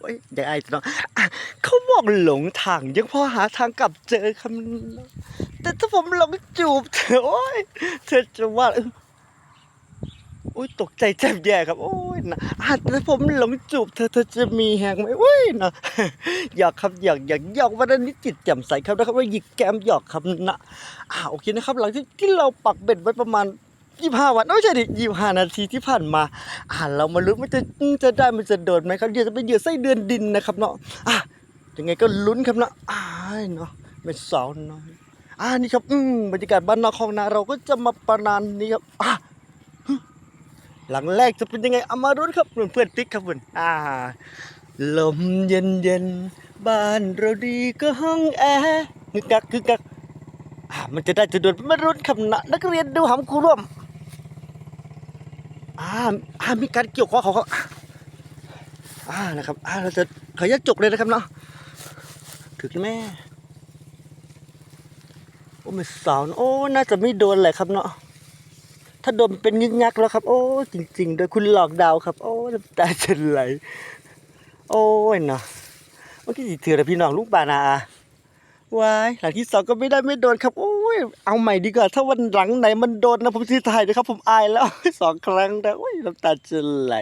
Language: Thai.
โอ้ยเดี๋ยวไอ้จะต้องเขาบอกหลงทางยังพอหาทางกลับเจอคำแต่ถ้าผมหลงจูบเธอโอ้ยเธอจะว่าโอ้ยตกใจแทบแย่ครับ โอ้ยนะอะถ้าผมหลงจูบเธอเธอจะมีแหงไหมโอ้ยนะหยอกครับหยอกหยอกหยอกวันนี้จิตแจ่มใสครับนะครับว่าหยิกแก้มหยอกครับนะอ่าโอเคนะครับ หลังจากที่เราปักเบ็ดไว้ประมาณ ยี่ห้าวันไม่ใช่ดิยี่ห้านาทีที่ผ่านมาอ่าเรามาลุ้นมันจะจะได้มันจะโดดไหมครับเดี๋ยวจะเป็นเหยื่อไส้เดือนดินนะครับเนาะอะยังไงก็ลุ้นครับเนาะอ่าเนาะเป็นสาวน้อยอ่านี่ครับอืมบรรยากาศบ้านนอกของนาเราก็จะมาประมาณนี้ครับอะหลังแรกจะเป็นยังไงเอามาลุ้นครับเพื่อนเพื่อนติ๊กครับเพื่อนอ่าลมเย็นเย็นบ้านเราดีก็ห้องแอร์กึกกักกึกกักอ่ามันจะได้จะโดดมารุ้นคำนะนักเรียนดูหำครูร่วม อ่าอ่ามีการเกี่ยวข้อเขาเขาอ่านะครับอ่าเราจะขออนุญาจกเลยนะครับเนาะถึกแม่โอ้ไม่สาวนะโอ้น่าจะไม่โดนแหละครับเนาะถ้าโดนเป็นยึกยักแล้วครับ โอ้จริงๆโดยคุณหลอกดาวครับ โอ้น้ำตาจะไหลโอ้ยเนาะเมื่อกี้ถือแต่พี่น้องลูกบานาวายหลังที่สองก็ไม่ได้ไม่โดนครับโอ้ ยเอาใหม่ดีกว่า ถ้าวันหลังไหนมันโดนนะผมที่ถ่ายนะครับ ผมอายแล้วสองครั้งนะโอ้ยน้ำตาจะไหล